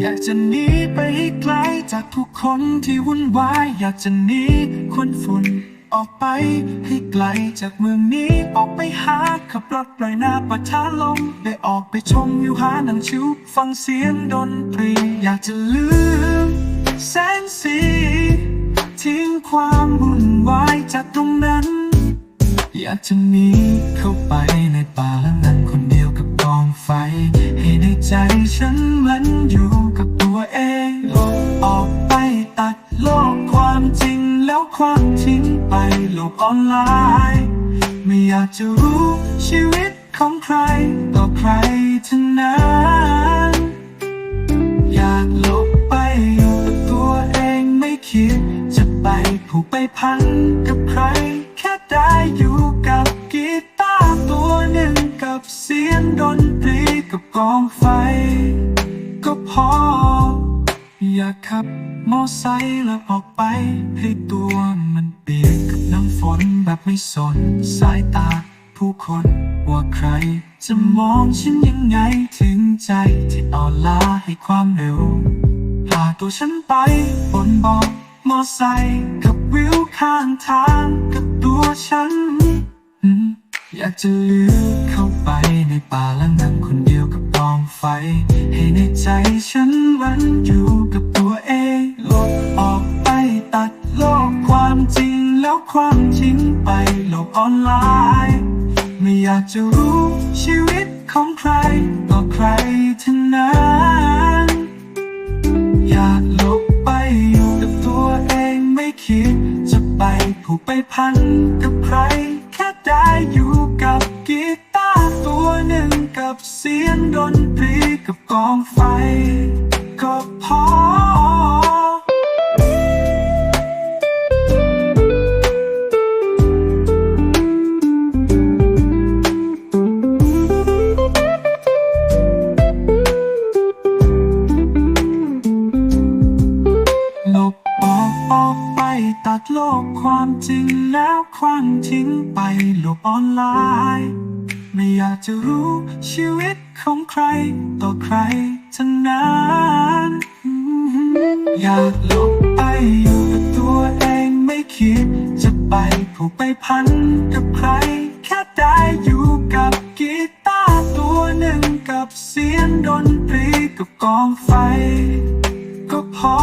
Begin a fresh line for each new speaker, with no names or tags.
อยากจะหนีไปให้ไกลจากผู้คนที่วุ่นวาย อยากจะหนีควันฝุ่นออกไปให้ไกลจากเมืองนี้ออกไปหาขับรถปล่อยหน้าปะชาลมได้ออกไปชมวิวหาหนังชิวฟังเสียงดนตรี อยากจะลืมแสงสีทิ้งความวุ่นวายจากตรงนั้น อยากจะหนีเข้าไปในป่า ฉันมันอยู่กับตัวเองลบออกไปตัดโลกความจริงแล้วความทิ้งไปโลกออนไลน์ ไม่อยากจะรู้ชีวิตของใครต่อใครทั้งนั้นอยากหลบไปอยู่กับตัวเองไม่คิด จะไปผูกไปพันกับใคร แค่ได้อยู่กับกีตาร์ตัวหนึ่งกับเสียงดนตรีกับกองไฟ อยากขับมอไซค์แล้วออกไป ให้ตัวมันเปียกกับน้ำฝนแบบไม่สน สายตาผู้คนว่าใคร จะมองฉันยังไงถึงใจที่อ่อนล้าให้ความเร็วพาตัวฉันไปบนบอกมอไซค์กับวิวข้างทางกับตัวฉันอืมอยากจะลืมเข้าไปในป่าและนั่งคนเดียวกับกองไฟ ในใจฉันวันอยู่กับตัวเองลบออกไปตัดโลกความจริงแล้วความจริงไปโลกออนไลน์ ไม่อยากจะรู้ชีวิตของใครต่อใครทั้งนั้นอยากหลบไปอยู่กับตัวเองไม่คิด จะไปผูกไปพันกับใคร แค่ได้อยู่กับกีตาร์ตัวหนึ่ง กับเสียงดนตรีกับกองไฟ ก็พอ ลบออกออกไปตัดโลกความจริงแล้วคว้างทิ้งไปโลกออนไลน์ ไม่อยากจะรู้ชีวิตของใคร ต่อใครทั้งนั้นอยากหลบไปอยู่กับตัวเองไม่คิด จะไปผูกไปพันกับใคร แค่ได้อยู่กับกีตาร์ตัวหนึ่งกับเสียงดนตรีกับกองไฟ ก็พอ